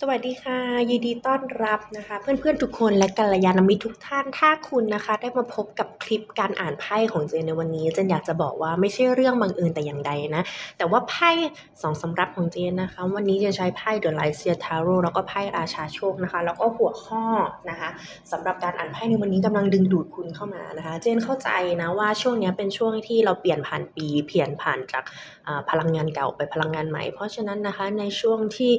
สวัสดีค่ะ ยินดีต้อนรับนะคะ เพื่อนๆทุกคนและกัลยาณมิตรทุกท่านถ้าคุณนะคะ ได้มาพบกับคลิปการอ่านไพ่ของเจนในวันนี้เจนอยากจะบอกว่าไม่ใช่เรื่องบังเอิญแต่อย่างใดนะ แต่ว่าไพ่สองสำรับของเจนนะคะ วันนี้จะใช้ไพ่ The Light Seer Tarot แล้วก็ไพ่ราชาโชคนะคะ แล้วก็หัวข้อนะคะสำหรับการอ่านไพ่ในวันนี้กำลังดึงดูดคุณเข้ามานะคะ เจนเข้าใจนะว่าช่วงนี้เป็นช่วงที่เราเปลี่ยนผ่านปีเปลี่ยนผ่านจากพลังงานเก่าไปพลังงานใหม่ เพราะฉะนั้นนะคะในช่วงที่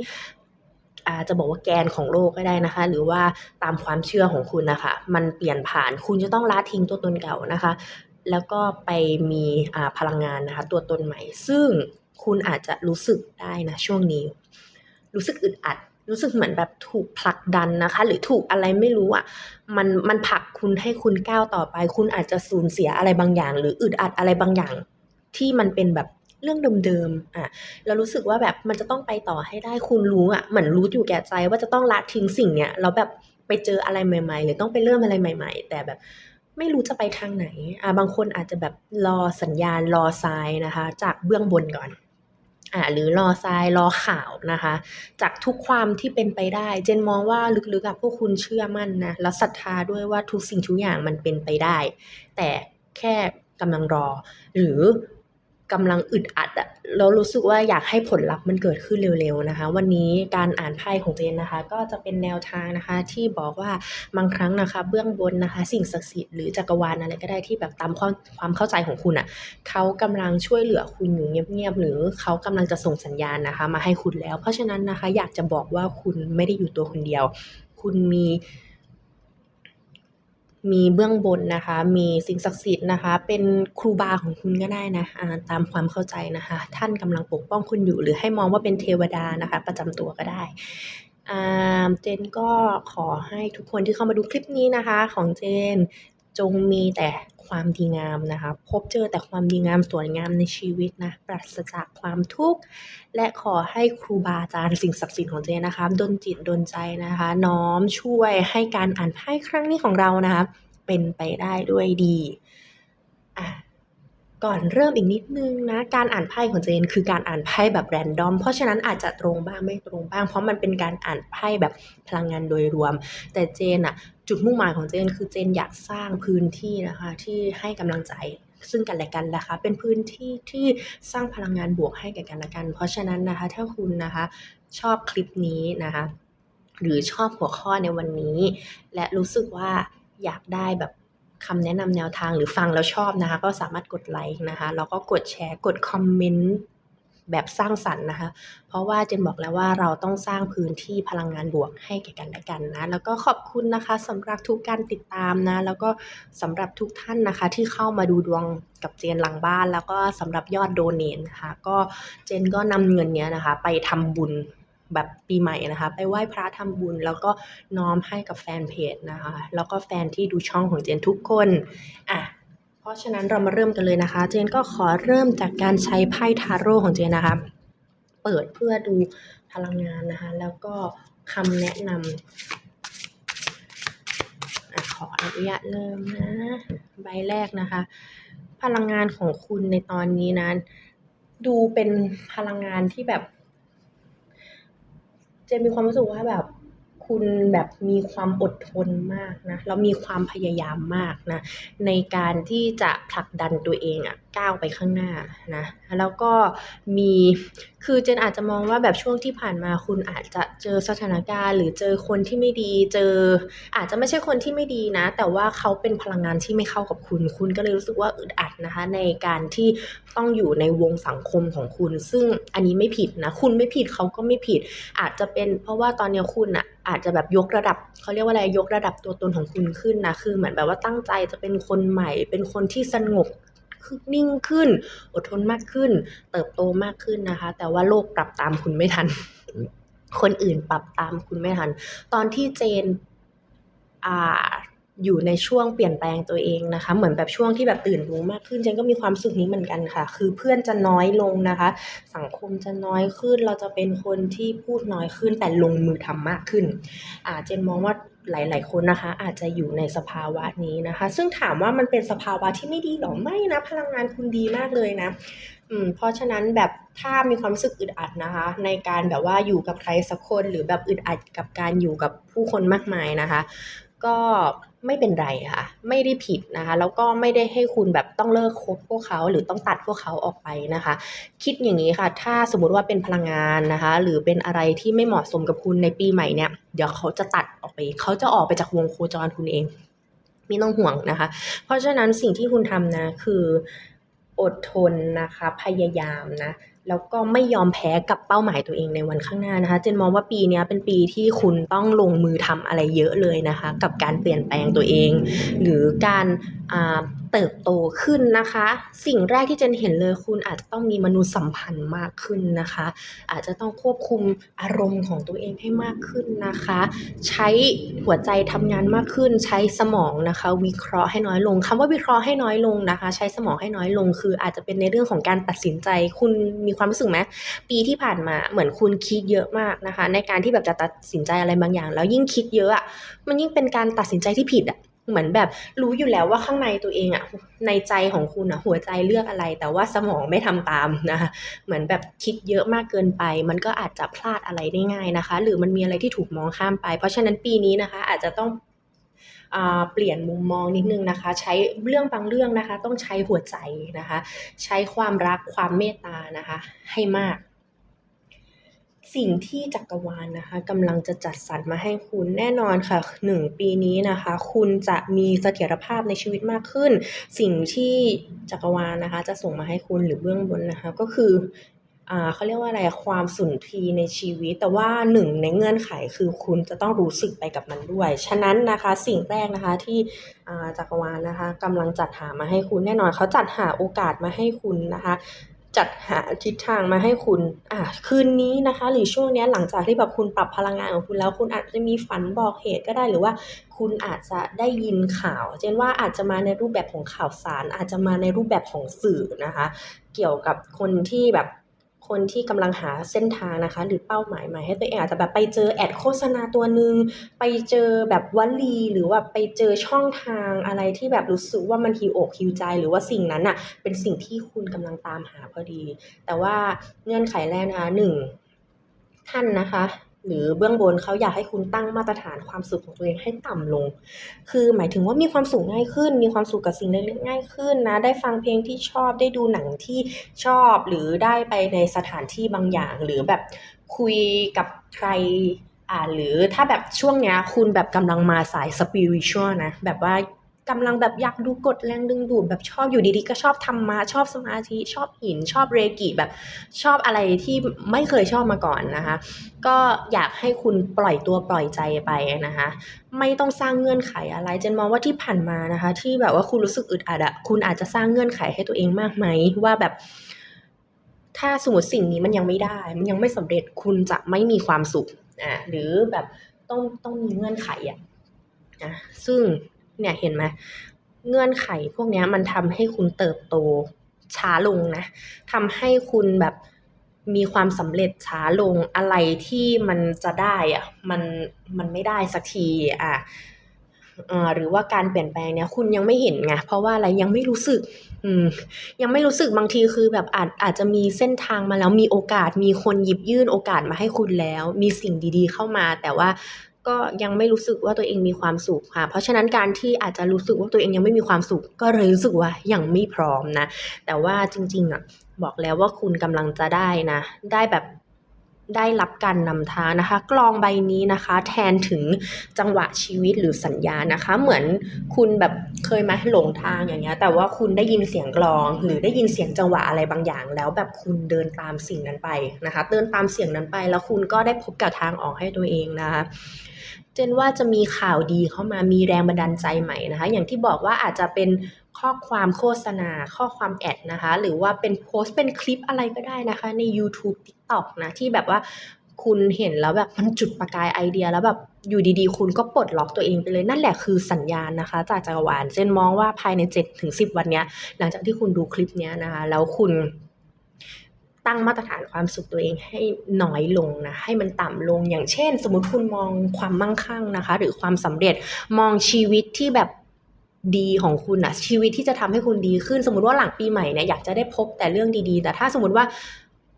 อาจจะบอกว่าแกนของโลกก็ได้นะคะ หรือว่าตามความเชื่อของคุณนะคะ มันเปลี่ยนผ่านคุณจะต้องละทิ้งตัวตนเก่านะคะ แล้วก็ไปมีพลังงานนะคะ ตัวตนใหม่ ซึ่งคุณอาจจะรู้สึกได้นะช่วงนี้ รู้สึกอึดอัด รู้สึกเหมือนแบบถูกผลักดันนะคะ หรือถูกอะไรไม่รู้อะมันมันผลักคุณให้คุณก้าวต่อไป คุณอาจจะสูญเสียอะไรบางอย่าง หรืออึดอัดอะไรบางอย่างที่มันเป็นแบบ เรื่องเดิมๆอะแล้วรู้สึกว่าแบบมันจะต้องไปต่อให้ได้คุณรู้อะเหมือนรู้อยู่แก่ใจว่าจะต้องละทิ้งสิ่งเนี้ยแล้วแบบไปเจออะไรใหม่ ๆ หรือต้องไปเริ่มอะไรใหม่ ๆ แต่แบบไม่รู้จะไปทางไหนอะบางคนอาจจะแบบรอสัญญาณรอทรายนะคะ จากเบื้องบนก่อนอ่าหรือรอทรายรอข่าวนะคะ จากทุกความที่เป็นไปได้ เจนมองว่าลึกๆอะพวกคุณเชื่อมั่นนะแล้วศรัทธาด้วยว่าทุกสิ่งทุกอย่างมันเป็นไปได้ แต่แค่กำลังรอ หรือ กำลังอึดอัดอะแล้วรู้สึกว่าอยากให้ผลลัพธ์มันเกิดขึ้นเร็วๆนะคะ วันนี้การอ่านไพ่ของเจนนะคะ ก็จะเป็นแนวทางนะคะ ที่บอกว่าบางครั้งนะคะ เบื้องบนนะคะ สิ่งศักดิ์สิทธิ์หรือจักรวาลอะไรก็ได้ที่แบบตามความความเข้าใจของคุณอะเขากำลังช่วยเหลือคุณอยู่เงียบๆหรือเขากำลังจะส่งสัญญาณนะคะ มาให้คุณแล้ว เพราะฉะนั้นนะคะ อยากจะบอกว่าคุณไม่ได้อยู่ตัวคนเดียว คุณมี มีเบื้องบนนะคะ มีสิ่งศักดิ์สิทธิ์นะคะ เป็นครูบาของคุณก็ได้นะอ่าตามความเข้าใจนะคะ ท่านกำลังปกป้องคุณอยู่ หรือให้มองว่าเป็นเทวดานะคะ ประจำตัวก็ได้อ่าเจนก็ขอให้ทุกคนที่เข้ามาดูคลิปนี้นะคะ ของเจนจงมีแต่ ความดีงามนะคะ พบเจอแต่ความดีงามสวยงามในชีวิตนะ ปราศจากความทุกข์ และขอให้ครูบาอาจารย์สิ่งศักดิ์สิทธิ์ของเจนนะคะดลจิตดลใจนะคะ น้อมช่วยให้การอ่านไพ่ครั้งนี้ของเรานะคะ เป็นไปได้ด้วยดีอะก่อนเริ่มอีกนิดนึงนะการอ่านไพ่ของเจนคือการอ่านไพ่แบบแรนดอม เพราะฉะนั้นอาจจะตรงบ้างไม่ตรงบ้าง เพราะมันเป็นการอ่านไพ่แบบพลังงานโดยรวม แต่เจนอะ จุดมุ่งหมายของเจนคือเจนอยากสร้างพื้นที่นะคะที่ให้กำลังใจซึ่งกันและกันนะคะ เป็นพื้นที่ที่สร้างพลังงานบวกให้แก่กันและกัน เพราะฉะนั้นนะคะ ถ้าคุณนะคะชอบคลิปนี้นะคะ หรือชอบหัวข้อในวันนี้ และรู้สึกว่าอยากได้แบบคำแนะนำแนวทางหรือฟังแล้วชอบนะคะ ก็สามารถกดไลค์นะคะ แล้วก็กดแชร์กดคอมเมนต์ แบบสร้างสรรค์นะคะ เพราะว่าเจนบอกแล้วว่าเราต้องสร้างพื้นที่พลังงานบวกให้แก่กันและกันนะ แล้วก็ขอบคุณนะคะสำหรับทุกการติดตามนะ แล้วก็สำหรับทุกท่านนะคะ ที่เข้ามาดูดวงกับเจนหลังบ้าน แล้วก็สำหรับยอดโดเนทนะคะ ก็เจนก็นำเงินเนี้ยนะคะ ไปทำบุญแบบปีใหม่นะคะ ไปไหว้พระทำบุญ แล้วก็น้อมให้กับแฟนเพจนะคะ แล้วก็แฟนที่ดูช่องของเจนทุกคนอะ เพราะฉะนั้นเรามาเริ่มกันเลยนะคะ เจนก็ขอเริ่มจากการใช้ไพ่ทาโร่ของเจนนะคะ เปิดเพื่อดูพลังงานนะคะ แล้วก็คำแนะนำอขออนุญาตเริ่มนะ ใบแรกนะคะ พลังงานของคุณในตอนนี้นะดูเป็นพลังงานที่แบบ เจนมีความรู้สึกว่าแบบ คุณแบบมีความอดทนมากนะแล้วมีความพยายามมากนะในการที่จะผลักดันตัวเองอะ ก้าวไปข้างหน้านะแล้วก็มีคือเจนอาจจะมองว่าแบบช่วงที่ผ่านมาคุณอาจจะเจอสถานการณ์ หรือเจอคนที่ไม่ดีเจอ อาจจะไม่ใช่คนที่ไม่ดีนะ แต่ว่าเขาเป็นพลังงานที่ไม่เข้ากับคุณ คุณก็เลยรู้สึกว่าอึดอัดนะคะ ในการที่ต้องอยู่ในวงสังคมของคุณ ซึ่งอันนี้ไม่ผิดนะ คุณไม่ผิดเขาก็ไม่ผิด อาจจะเป็นเพราะว่าตอนนี้คุณอะอาจจะแบบยกระดับเขาเรียกว่าอะไรยกระดับตัวตนของคุณขึ้นนะคือเหมือนแบบว่าตั้งใจจะเป็นคนใหม่ เป็นคนที่สงบ นิ่งขึ้น อดทนมากขึ้น เติบโตมากขึ้นนะคะ แต่ว่าโลกปรับตามคุณไม่ทัน คนอื่นปรับตามคุณไม่ทัน ตอนที่เจนอ่า อยู่ในช่วงเปลี่ยนแปลงตัวเองนะคะ เหมือนแบบช่วงที่แบบตื่นรู้มากขึ้นเจนก็มีความรู้สึกนี้เหมือนกันค่ะ คือเพื่อนจะน้อยลงนะคะ สังคมจะน้อยขึ้น เราจะเป็นคนที่พูดน้อยขึ้นแต่ลงมือทำมากขึ้นอ่าเจนมองว่าหลาย ๆ คนนะคะ อาจจะอยู่ในสภาวะนี้นะคะ ซึ่งถามว่ามันเป็นสภาวะที่ไม่ดีหรอไม่นะ พลังงานคุณดีมากเลยนะอืมเพราะฉะนั้นแบบถ้ามีความรู้สึกอึดอัดนะคะ ในการแบบว่าอยู่กับใครสักคนหรือแบบอึดอัดกับการอยู่กับผู้คนมากมายนะคะ ก็ไม่เป็นไรค่ะ ไม่ได้ผิดนะคะ แล้วก็ไม่ได้ให้คุณแบบต้องเลิกคบพวกเขาหรือต้องตัดพวกเขาออกไปนะคะ คิดอย่างนี้ค่ะ ถ้าสมมติว่าเป็นพลังงานนะคะ หรือเป็นอะไรที่ไม่เหมาะสมกับคุณในปีใหม่เนี่ย เดี๋ยวเขาจะตัดออกไป เขาจะออกไปจากวงโคจรคุณเองไม่ต้องห่วงนะคะ เพราะฉะนั้นสิ่งที่คุณทำนะคืออดทนนะคะ พยายามนะ แล้วก็ไม่ยอมแพ้กับเป้าหมายตัวเองในวันข้างหน้านะคะ เจนมองว่าปีนี้เป็นปีที่คุณต้องลงมือทำอะไรเยอะเลยนะคะ กับการเปลี่ยนแปลงตัวเอง หรือการ เติบโตขึ้นนะคะ สิ่งแรกที่เจนเห็นเลยคุณอาจจะต้องมีมนุษยสัมพันธ์มากขึ้นนะคะ อาจจะต้องควบคุมอารมณ์ของตัวเองให้มากขึ้นนะคะ ใช้หัวใจทำงานมากขึ้น ใช้สมองนะคะ วิเคราะห์ให้น้อยลงคำว่าวิเคราะห์ให้น้อยลงนะคะ ใช้สมองให้น้อยลง คืออาจจะเป็นในเรื่องของการตัดสินใจ คุณมีความรู้สึกไหมปีที่ผ่านมาเหมือนคุณคิดเยอะมากนะคะ ในการที่แบบจะตัดสินใจอะไรบางอย่าง แล้วยิ่งคิดเยอะอะมันยิ่งเป็นการตัดสินใจที่ผิดอะ เหมือนแบบรู้อยู่แล้วว่าข้างในตัวเองอะในใจของคุณอะหัวใจเลือกอะไร แต่ว่าสมองไม่ทำตามนะคะเหมือนแบบคิดเยอะมากเกินไป มันก็อาจจะพลาดอะไรได้ง่ายนะคะ หรือมันมีอะไรที่ถูกมองข้ามไป เพราะฉะนั้นปีนี้นะคะ อาจจะต้องเปลี่ยนมุมมองนิดนึงนะคะ ใช้เรื่องบางเรื่องนะคะ ต้องใช้หัวใจนะคะ ใช้ความรักความเมตตานะคะ ให้มาก สิ่งที่จักรวาลนะคะกำลังจะจัดสรรมาให้คุณแน่นอนค่ะหนึ่งปีนี้นะคะ คุณจะมีเสถียรภาพในชีวิตมากขึ้น สิ่งที่จักรวาลนะคะ จะส่งมาให้คุณหรือเบื้องบนนะคะ ก็คืออ่าเขาเรียกว่าอะไรความสุนทรีในชีวิต แต่ว่าหนึ่งในเงื่อนไขคือคุณจะต้องรู้สึกไปกับมันด้วย ฉะนั้นนะคะสิ่งแรกนะคะที่จักรวาลนะคะกำลังจัดหามาให้คุณแน่นอนเขาจัดหาโอกาสมาให้คุณนะคะ จัดหาทิศทางมาให้คุณ อะคืนนี้นะคะ หรือช่วงนี้หลังจากที่แบบคุณปรับพลังงานของคุณแล้ว คุณอาจจะมีฝันบอกเหตุก็ได้หรือว่า คุณอาจจะได้ยินข่าว เช่นว่าอาจจะมาในรูปแบบของข่าวสาร อาจจะมาในรูปแบบของสื่อนะคะ เกี่ยวกับคนที่แบบ คนที่กำลังหาเส้นทางนะคะ หรือเป้าหมายใหม่ให้ตัวเองอาจจะแบบไปเจอแอดโฆษณาตัวหนึ่งไปเจอแบบวลีหรือว่าไปเจอช่องทางอะไรที่แบบรู้สึกว่ามันฮิวอกฮิวใจ หรือว่าสิ่งนั้นอะเป็นสิ่งที่คุณกำลังตามหาพอดี แต่ว่าเงื่อนไขแรกนะคะหนึ่งท่านนะคะ หรือเบื้องบนเขาอยากให้คุณตั้งมาตรฐานความสุขของตัวเองให้ต่ำลง คือหมายถึงว่ามีความสุขง่ายขึ้น มีความสุขกับสิ่งเล็กๆง่ายขึ้นนะ ได้ฟังเพลงที่ชอบ ได้ดูหนังที่ชอบ หรือได้ไปในสถานที่บางอย่าง หรือแบบคุยกับใครอ่าหรือถ้าแบบช่วงเนี้ยคุณแบบกำลังมาสายสปิริชวลนะ แบบว่า กำลังแบบอยากดูกฎแรงดึงดูดแบบชอบอยู่ดีๆ ก็ชอบธรรมะชอบสมาธิชอบหินชอบเรกิแบบชอบอะไรที่ไม่เคยชอบมาก่อนนะคะ ก็อยากให้คุณปล่อยตัวปล่อยใจไปนะคะ ไม่ต้องสร้างเงื่อนไขอะไร เจนมองว่าที่ผ่านมานะคะ ที่แบบว่าคุณรู้สึกอึดอัดอะคุณอาจจะสร้างเงื่อนไขให้ตัวเองมากไหมว่าแบบถ้าสมมติสิ่งนี้มันยังไม่ได้ มันยังไม่สำเร็จคุณจะไม่มีความสุขอ่าหรือแบบต้องต้องมีเงื่อนไขอะนะซึ่ง เนี่ยเห็นไหมเงื่อนไขพวกนี้มันทำให้คุณเติบโตช้าลงนะทำให้คุณแบบมีความสำเร็จช้าลงอะไรที่มันจะได้อะมันมันไม่ได้สักทีอะหรือว่าการเปลี่ยนแปลงเนี้ยคุณยังไม่เห็นไงเพราะว่าอะไรยังไม่รู้สึก อืม ยังไม่รู้สึกบางทีคือแบบอาจอาจจะมีเส้นทางมาแล้วมีโอกาสมีคนหยิบยื่นโอกาสมาให้คุณแล้ว มีสิ่งดี ๆ เข้ามา แต่ว่า ก็ยังไม่รู้สึกว่าตัวเองมีความสุขค่ะ เพราะฉะนั้นการที่อาจจะรู้สึกว่าตัวเองยังไม่มีความสุข ก็เลยรู้สึกว่ายังไม่พร้อมนะ แต่ว่าจริงๆอะบอกแล้วว่าคุณกำลังจะได้นะ ได้แบบ ได้รับการนำทางนะคะ กลองใบนี้นะคะ แทนถึงจังหวะชีวิตหรือสัญญานะคะ เหมือนคุณแบบเคยมาหลงทางอย่างเงี้ย แต่ว่าคุณได้ยินเสียงกลอง หรือได้ยินเสียงจังหวะอะไรบางอย่าง แล้วแบบคุณเดินตามสิ่งนั้นไปนะคะ เดินตามเสียงนั้นไป แล้วคุณก็ได้พบกับทางออกให้ตัวเองนะคะเจนว่าจะมีข่าวดีเข้ามามีแรงบันดาลใจใหม่นะคะ อย่างที่บอกว่าอาจจะเป็น ข้อความโฆษณา ข้อความแอดนะคะ หรือว่าเป็นโพสต์เป็นคลิปอะไรก็ได้นะคะ ใน YouTube TikTok นะ ที่แบบว่าคุณเห็นแล้วแบบมันจุดประกายไอเดียแล้วแบบอยู่ดีๆ คุณก็ปลดล็อกตัวเองไปเลยนั่นแหละคือสัญญาณนะคะ จากจักรวาลเจนมองว่าภายใน7ถึง10 วันนี้หลังจากที่คุณดูคลิปนี้นะคะ แล้วคุณตั้งมาตรฐานความสุขตัวเองให้น้อยลงนะให้มันต่ำลงอย่างเช่น สมมติคุณมองความมั่งคั่งนะคะ หรือความสำเร็จมองชีวิตที่แบบ ดีของคุณอะชีวิตที่จะทำให้คุณดีขึ้น สมมติว่าหลังปีใหม่เนี่ยอยากจะได้พบแต่เรื่องดีๆ แต่ถ้าสมมติว่า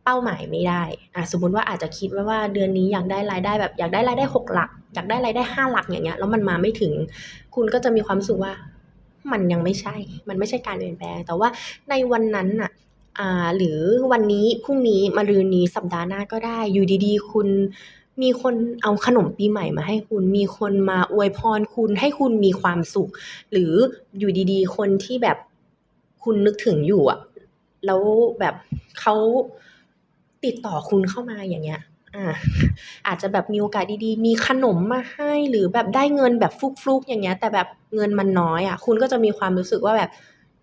เป้าหมายไม่ได้อะสมมติว่าอาจจะคิดไว้ว่าเดือนนี้อยากได้รายได้แบบอยากได้รายได้หกหลัก อยากได้รายได้ห้าหลักอย่างเงี้ยแล้วมันมาไม่ถึง คุณก็จะมีความรู้สึกว่ามันยังไม่ใช่ มันไม่ใช่การเปลี่ยนแปลง แต่ว่าในวันนั้นน่ะอ่าหรือวันนี้พรุ่งนี้มะรืนนี้สัปดาห์หน้าก็ได้ อยู่ดีๆ คุณ มีคนเอาขนมปีใหม่มาให้คุณ มีคนมาอวยพรคุณให้คุณมีความสุข หรืออยู่ดีๆ คนที่แบบคุณนึกถึงอยู่อะแล้วแบบเขาติดต่อคุณเข้ามาอย่างเงี้ยอ่าอาจจะแบบมีโอกาสดีๆ มีขนมมาให้หรือแบบได้เงินแบบฟุกๆอย่างเงี้ย แต่แบบเงินมันน้อยอะคุณก็จะมีความรู้สึกว่าแบบ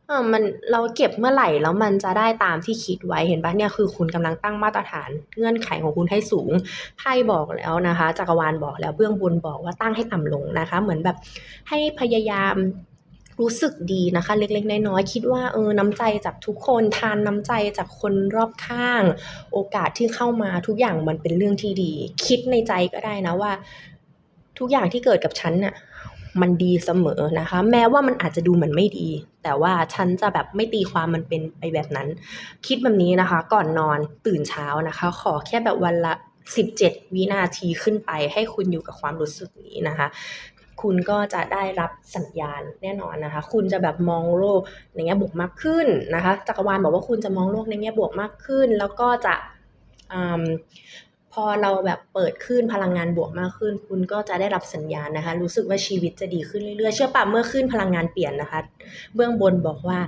เออมันเราเก็บเมื่อไหร่แล้วมันจะได้ตามที่คิดไว้เห็นปะเนี่ยคือคุณกำลังตั้งมาตรฐานเงื่อนไขของคุณให้สูงไพ่บอกแล้วนะคะจักรวาลบอกแล้วเบื้องบนบอกว่าตั้งให้ต่ำลงนะคะ เหมือนแบบให้พยายามรู้สึกดีนะคะ เล็กๆ น้อยๆคิดว่าเออน้ำใจจากทุกคนทานน้ำใจจากคนรอบข้าง โอกาสที่เข้ามาทุกอย่างมันเป็นเรื่องที่ดี คิดในใจก็ได้นะว่า ทุกอย่างที่เกิดกับฉันน่ะ มันดีเสมอนะคะ แม้ว่ามันอาจจะดูเหมือนไม่ดี แต่ว่าฉันจะแบบไม่ตีความมันเป็นไปแบบนั้น คิดแบบนี้นะคะ ก่อนนอนตื่นเช้านะคะ ขอแค่แบบวันละ 17 วินาทีขึ้นไป ให้คุณอยู่กับความรู้สึกนี้นะคะ คุณก็จะได้รับสัญญาณแน่นอนนะคะ คุณจะแบบมองโลกในแง่บวกมากขึ้นนะคะจักรวาลบอกว่าคุณจะมองโลกในแง่บวกมากขึ้น แล้วก็จะ พอเราแบบเปิดขึ้นพลังงานบวกมากขึ้น คุณก็จะได้รับสัญญาณนะคะ รู้สึกว่าชีวิตจะดีขึ้นเรื่อยๆ เชื่อป่ะเมื่อขึ้นพลังงานเปลี่ยนนะคะ เบื้องบนบอกว่า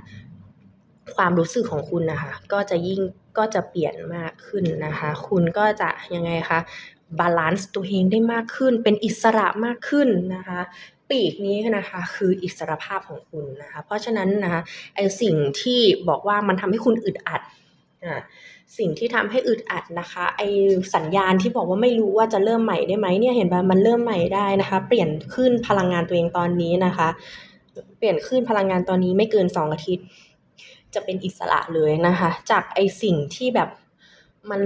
ความรู้สึกของคุณนะคะ ก็จะยิ่งก็จะเปลี่ยนมากขึ้นนะคะ คุณก็จะยังไงคะบาลานซ์ตัวเองได้มากขึ้น เป็นอิสระมากขึ้นนะคะ ปีกนี้นะคะคืออิสรภาพของคุณนะคะ เพราะฉะนั้นนะคะไอสิ่งที่บอกว่ามันทำให้คุณอึดอัดอ่า สิ่งที่ทำให้อึดอัดนะคะไอสัญญาณที่บอกว่าไม่รู้ว่าจะเริ่มใหม่ได้ไหมเนี่ยเห็นป่ะมันเริ่มใหม่ได้นะคะ เปลี่ยนขึ้นพลังงานตัวเองตอนนี้นะคะ เปลี่ยนขึ้นพลังงานตอนนี้ไม่เกินสองอาทิตย์ จะเป็นอิสระเลยนะคะ จากไอสิ่งที่แบบมัน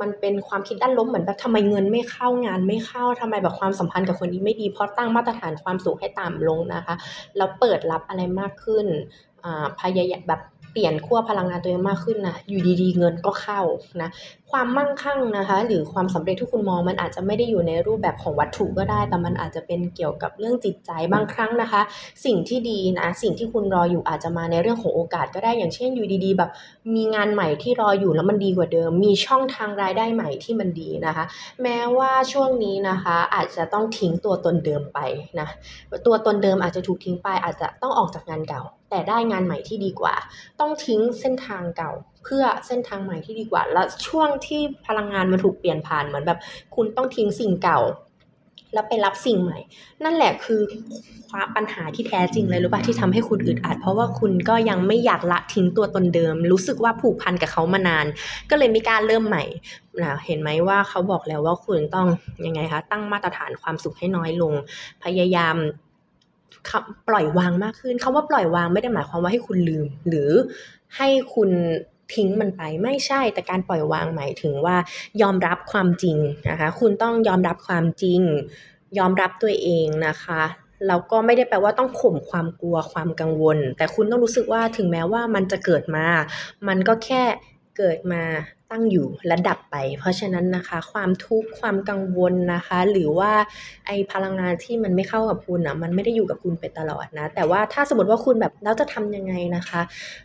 มันเป็นความคิดด้านลบเหมือนแบบทำไมเงินไม่เข้างานไม่เข้าทำไมแบบความสัมพันธ์กับคนนี้ไม่ดีเพราะตั้งมาตรฐานความสูงให้ต่ำลงนะคะแล้วเปิดรับอะไรมากขึ้นพยายามแบบ เปลี่ยนขั้วพลังงานตัวเองมากขึ้นนะอยู่ดีๆ เงินก็เข้านะความมั่งคั่งนะคะ หรือความสำเร็จที่คุณมองมันอาจจะไม่ได้อยู่ในรูปแบบของวัตถุก็ได้ แต่มันอาจจะเป็นเกี่ยวกับเรื่องจิตใจบางครั้งนะคะ สิ่งที่ดีนะสิ่งที่คุณรออยู่อาจจะมาในเรื่องของโอกาสก็ได้อย่างเช่นอยู่ดีๆ แบบ มีงานใหม่ที่รออยู่แล้วมันดีกว่าเดิม มีช่องทางรายได้ใหม่ที่มันดีนะคะ แม้ว่าช่วงนี้นะคะอาจจะต้องทิ้งตัวตนเดิมไปนะตัวตนเดิมอาจจะถูกทิ้งไปอาจจะต้องออกจากงานเก่า แต่ได้งานใหม่ที่ดีกว่า ต้องทิ้งเส้นทางเก่า เพื่อเส้นทางใหม่ที่ดีกว่า แล้วช่วงที่พลังงานมันถูกเปลี่ยนผ่านเหมือนแบบ คุณต้องทิ้งสิ่งเก่า แล้วไปรับสิ่งใหม่ นั่นแหละคือความปัญหาที่แท้จริงเลยรู้ป่ะที่ทำให้คุณอึดอัด เพราะว่าคุณก็ยังไม่อยากละทิ้งตัวตนเดิม รู้สึกว่าผูกพันกับเขามานาน ก็เลยไม่กล้าเริ่มใหม่นะเห็นไหมว่าเขาบอกแล้วว่าคุณต้องยังไงคะตั้งมาตรฐานความสุขให้น้อยลง พยายาม ปล่อยวางมากขึ้นคำว่าปล่อยวางไม่ได้หมายความว่าให้คุณลืม หรือให้คุณทิ้งมันไปไม่ใช่แต่การปล่อยวางหมายถึงว่ายอมรับความจริงนะคะ คุณต้องยอมรับความจริง ยอมรับตัวเองนะคะแล้วก็ไม่ได้แปลว่าต้องข่มความกลัวความกังวล แต่คุณต้องรู้สึกว่าถึงแม้ว่ามันจะเกิดมา มันก็แค่เกิดมา ตั้งอยู่และดับไป เพราะฉะนั้นนะคะ ความทุกข์ความกังวลนะคะ หรือว่าไอพลังงานที่มันไม่เข้ากับคุณอะมันไม่ได้อยู่กับคุณไปตลอดนะ แต่ว่าถ้าสมมติว่าคุณแบบแล้วจะทำยังไงนะคะ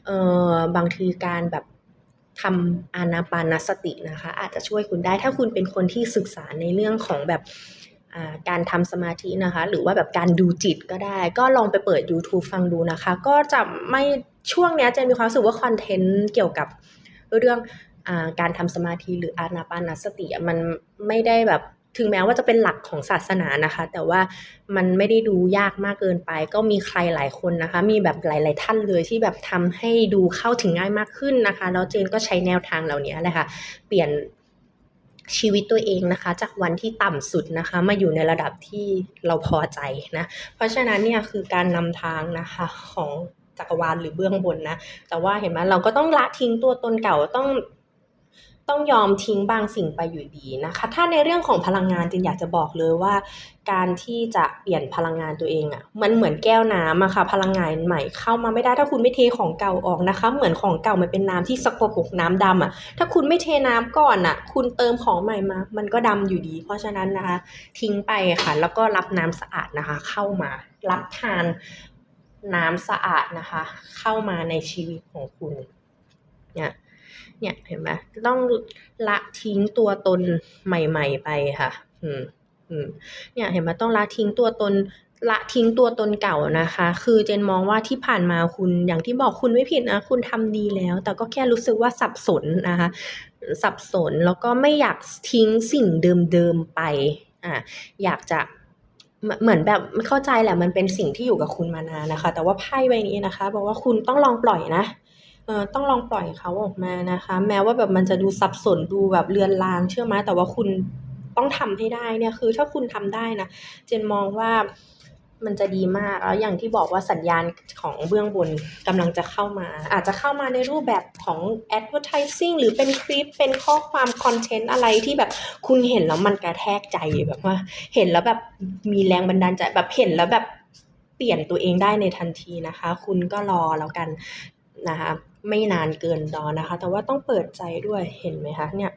เออบางทีการแบบทำอานาปานสตินะคะ อาจจะช่วยคุณได้ถ้าคุณเป็นคนที่ศึกษาในเรื่องของแบบการทำสมาธินะคะ หรือว่าแบบการดูจิตก็ได้ ก็ลองไปเปิด YouTube ฟังดูนะคะ ก็จะไม่ช่วงนี้จะมีความรู้สึกว่าคอนเทนต์เกี่ยวกับเรื่อง การทำสมาธิหรืออานาปานสติมันไม่ได้แบบถึงแม้ว่าจะเป็นหลักของศาสนานะคะ แต่ว่ามันไม่ได้ดูยากมากเกินไป ก็มีใครหลายคนนะคะ มีแบบหลาย ๆ ท่านเลยที่แบบทำให้ดูเข้าถึงง่ายมากขึ้นนะคะ แล้วเจนก็ใช้แนวทางเหล่านี้แหละค่ะ เปลี่ยนชีวิตตัวเองนะคะ จากวันที่ต่ำสุดนะคะ มาอยู่ในระดับที่เราพอใจนะ เพราะฉะนั้นเนี่ยคือการนำทางนะคะของจักรวาลหรือเบื้องบนนะ แต่ว่าเห็นไหมเราก็ต้องละทิ้งตัวตนเก่าต้อง ต้องยอมทิ้งบางสิ่งไปอยู่ดีนะคะ ถ้าในเรื่องของพลังงานจินอยากจะบอกเลยว่า การที่จะเปลี่ยนพลังงานตัวเองอะมันเหมือนแก้วน้ำอะค่ะ พลังงานใหม่เข้ามาไม่ได้ถ้าคุณไม่เทของเก่าออกนะคะ เหมือนของเก่ามันเป็นน้ำที่สกปรกน้ำดำอะถ้าคุณไม่เทน้ำก่อนอะคุณเติมของใหม่มา มันก็ดำอยู่ดี เพราะฉะนั้นนะคะ ทิ้งไปค่ะ แล้วก็รับน้ำสะอาดนะคะ เข้ามา รับทานน้ำสะอาดนะคะ เข้ามาในชีวิตของคุณเนี่ย เนี่ยเห็นไหมต้องละทิ้งตัวตนใหม่ ๆ ไปค่ะ อืมอืมเนี่ยเห็นไหมต้องละทิ้งตัวตนละทิ้งตัวตนเก่านะคะ คือเจนมองว่าที่ผ่านมาคุณอย่างที่บอกคุณไม่ผิดนะ คุณทำดีแล้ว แต่ก็แค่รู้สึกว่าสับสนนะคะ สับสนแล้วก็ไม่อยากทิ้งสิ่งเดิมๆไป อ่าอยากจะเหมือนเหมือนแบบเข้าใจแหละมันเป็นสิ่งที่อยู่กับคุณมานานนะคะ แต่ว่าไพ่ใบนี้นะคะ บอกว่าคุณต้องลองปล่อยนะ เออต้องลองปล่อยเขาออกมานะคะ แม้ว่าแบบมันจะดูสับสนดูแบบเลือนลางเชื่อไหมแต่ว่าคุณต้องทำให้ได้เนี่ยคือถ้าคุณทำได้นะเจนมองว่ามันจะดีมากแล้วอย่างที่บอกว่าสัญญาณของเบื้องบนกำลังจะเข้ามา อาจจะเข้ามาในรูปแบบของ advertising หรือเป็นคลิปเป็นข้อความคอนเทนต์อะไรที่แบบคุณเห็นแล้วมันกระแทกใจแบบว่า เห็นแล้วแบบมีแรงบันดาลใจแบบเห็นแล้วแบบเปลี่ยนตัวเองได้ในทันทีนะคะ คุณก็รอแล้วกันนะคะ ไม่นานเกินรอนะคะ แต่ว่าต้องเปิดใจด้วยเห็นไหมคะเนี่ย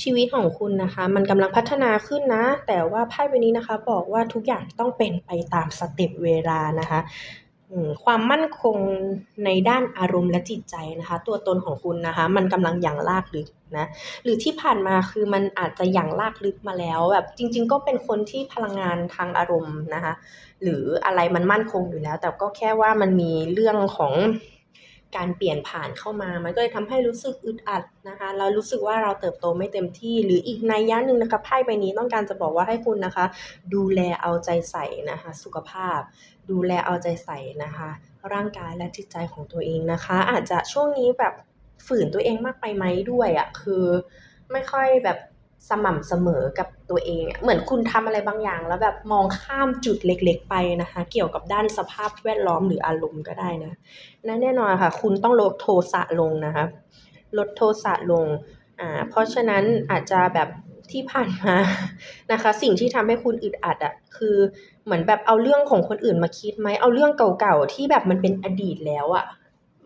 ชีวิตของคุณนะคะ มันกำลังพัฒนาขึ้นนะ แต่ว่าไพ่ใบนี้นะคะ บอกว่าทุกอย่างต้องเป็นไปตามสเต็ปเวลานะคะความมั่นคงในด้านอารมณ์และจิตใจนะคะ ตัวตนของคุณนะคะ มันกำลังหยั่งลากลึกนะหรือที่ผ่านมาคือมันอาจจะหยั่งลากลึกมาแล้วแบบจริง ๆ ก็เป็นคนที่พลังงานทางอารมณ์นะคะ หรืออะไรมันมั่นคงอยู่แล้ว แต่ก็แค่ว่ามันมีเรื่องของ การเปลี่ยนผ่านเข้ามา มันก็เลยทำให้รู้สึกอึดอัดนะคะ เรารู้สึกว่าเราเติบโตไม่เต็มที่ หรืออีกนัยยะหนึ่งนะคะไพ่ใบนี้ต้องการจะบอกว่าให้คุณนะคะ ดูแลเอาใจใส่นะคะ สุขภาพ ดูแลเอาใจใส่นะคะ ร่างกายและจิตใจของตัวเองนะคะ อาจจะช่วงนี้แบบฝืนตัวเองมากไปไหมด้วยอะ่ะคือ ไม่ค่อยแบบ สม่ำเสมอกับตัวเองเหมือนคุณทำอะไรบางอย่าง แล้วแบบมองข้ามจุดเล็ก ๆ ไปนะคะ เกี่ยวกับด้านสภาพแวดล้อมหรืออารมณ์ก็ได้นะและแน่นอนค่ะ คุณต้องลดโทสะลงนะคะลดโทสะลงอ่าเพราะฉะนั้นอาจจะแบบที่ผ่านมานะคะ สิ่งที่ทำให้คุณอึดอัดอะคือเหมือนแบบเอาเรื่องของคนอื่นมาคิดไหมเอาเรื่องเก่าๆที่แบบมันเป็นอดีตแล้วอะ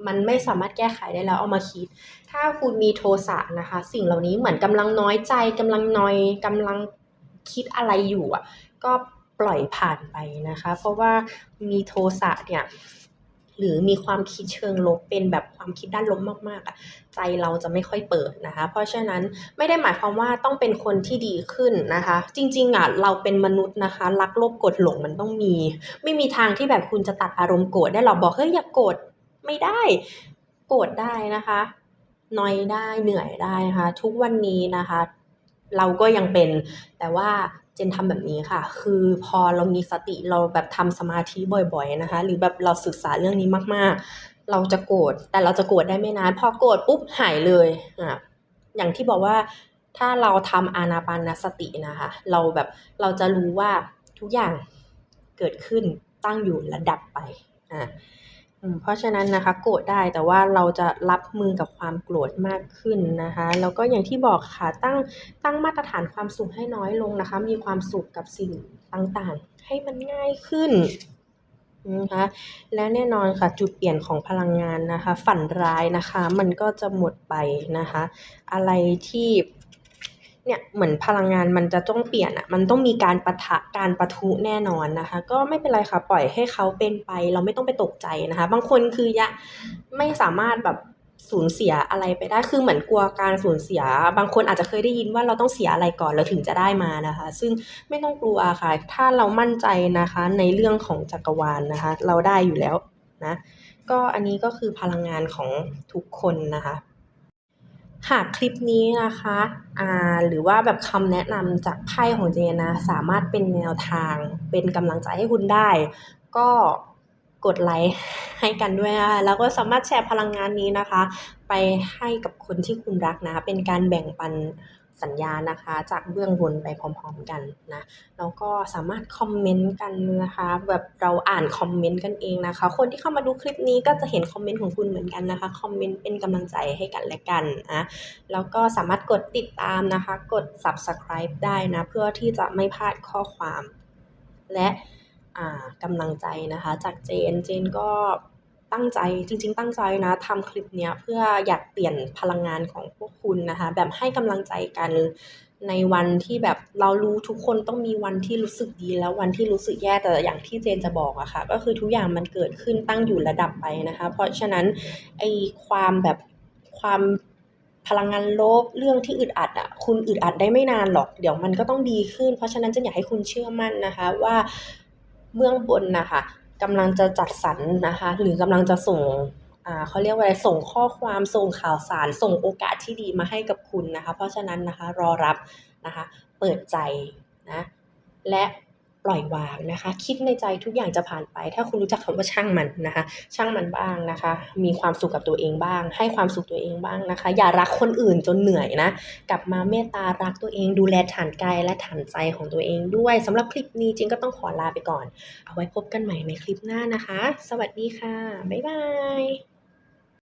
มันไม่สามารถแก้ไขได้แล้วเอามาคิด ถ้าคุณมีโทสะนะคะ สิ่งเหล่านี้เหมือนกำลังน้อยใจกำลังนอยกำลังคิดอะไรอยู่อะ ก็ปล่อยผ่านไปนะคะ เพราะว่ามีโทสะเนี่ยหรือมีความคิดเชิงลบเป็นแบบความคิดด้านลบมากๆอะใจเราจะไม่ค่อยเปิดนะคะ เพราะฉะนั้นไม่ได้หมายความว่าต้องเป็นคนที่ดีขึ้นนะคะ จริงๆอะเราเป็นมนุษย์นะคะ รักโลภกดหลงมันต้องมี ไม่มีทางที่แบบคุณจะตัดอารมณ์โกรธได้หรอกบอกเฮ้ยอย่ากโกรธ ไม่ได้ โกรธได้นะคะนอยได้เหนื่อยได้นะคะ ทุกวันนี้นะคะ เราก็ยังเป็น แต่ว่าเจนทำแบบนี้ค่ะ คือพอเรามีสติเราแบบทำสมาธิบ่อยๆนะคะ หรือแบบเราศึกษาเรื่องนี้มากๆ เราจะโกรธแต่เราจะโกรธได้ไม่นานพอโกรธปุ๊บหายเลยอะอย่างที่บอกว่าถ้าเราทำอานาปานสตินะคะ เราแบบเราจะรู้ว่าทุกอย่างเกิดขึ้นตั้งอยู่และดับไปอะ เพราะฉะนั้นนะคะโกรธได้แต่ว่าเราจะรับมือกับความโกรธมากขึ้นนะคะแล้วก็อย่างที่บอกค่ะตั้งตั้งมาตรฐานความสุขให้น้อยลงนะคะ มีความสุขกับสิ่งต่างๆ ให้มันง่ายขึ้นนะคะและแน่นอนค่ะจุดเปลี่ยนของพลังงานนะคะ ฝันร้ายนะคะ มันก็จะหมดไปนะคะ อะไรที่ เนี่ยเหมือนพลังงานมันจะต้องเปลี่ยนอะมันต้องมีการประทะการประทุแน่นอนนะคะ ก็ไม่เป็นไรค่ะปล่อยให้เขาเป็นไป เราไม่ต้องไปตกใจนะคะ บางคนคือยะไม่สามารถแบบสูญเสียอะไรไปได้คือเหมือนกลัวการสูญเสีย บางคนอาจจะเคยได้ยินว่าเราต้องเสียอะไรก่อนเราถึงจะได้มานะคะ ซึ่งไม่ต้องกลัวค่ะ ถ้าเรามั่นใจนะคะ ในเรื่องของจักรวาลนะคะ เราได้อยู่แล้วนะ ก็อันนี้ก็คือพลังงานของทุกคนนะคะ หากคลิปนี้นะคะอ่าหรือว่าแบบคำแนะนำจากไพ่ของเจนนะ สามารถเป็นแนวทางเป็นกำลังใจให้คุณได้ ก็กดไลค์ให้กันด้วยนะแล้วก็สามารถแชร์พลังงานนี้นะคะ ไปให้กับคนที่คุณรักนะ เป็นการแบ่งปัน สัญญาณนะคะจากเบื้องบนไปพร้อมๆกันนะแล้วก็สามารถคอมเมนต์กันนะคะแบบเราอ่านคอมเมนต์กันเองนะคะ คนที่เข้ามาดูคลิปนี้ก็จะเห็นคอมเมนต์ของคุณเหมือนกันนะคะคอมเมนต์เป็นกำลังใจให้กันและกันนะแล้วก็สามารถกดติดตามนะคะ กด subscribe ได้นะเพื่อที่จะไม่พลาดข้อความ และอ่ากำลังใจนะคะ จากเจนเจนก็ ตั้งใจจริง ๆ ตั้งใจนะทำคลิปเนี้ยเพื่ออยากเปลี่ยนพลังงานของพวกคุณนะคะ แบบให้กำลังใจกันในวันที่แบบเรารู้ทุกคนต้องมีวันที่รู้สึกดีแล้ววันที่รู้สึกแย่แต่อย่างที่เจนจะบอกอะค่ะ ก็คือทุกอย่างมันเกิดขึ้นตั้งอยู่ระดับไปนะคะ เพราะฉะนั้นไอ้ความแบบความพลังงานลบเรื่องที่อึดอัดอะคุณอึดอัดได้ไม่นานหรอก เดี๋ยวมันก็ต้องดีขึ้น เพราะฉะนั้นเจนอยากให้คุณเชื่อมั่นนะคะว่าเบื้องบนนะคะ กำลังจะจัดสรรนะคะ หรือกำลังจะส่งอ่าเขาเรียกว่าส่งข้อความส่งข่าวสารส่งโอกาสที่ดีมาให้กับคุณนะคะ เพราะฉะนั้นนะคะรอรับนะคะ เปิดใจนะและ ปล่อยวางนะคะ คิดในใจทุกอย่างจะผ่านไป ถ้าคุณรู้จักคำว่าช่างมันนะคะ ช่างมันบ้างนะคะ มีความสุขกับตัวเองบ้าง ให้ความสุขตัวเองบ้างนะคะ อย่ารักคนอื่นจนเหนื่อยนะ กลับมาเมตตารักตัวเอง ดูแลฐานกายและฐานใจของตัวเองด้วยสำหรับคลิปนี้จริงก็ต้องขอลาไปก่อน เอาไว้พบกันใหม่ในคลิปหน้านะคะ สวัสดีค่ะ บ๊ายบาย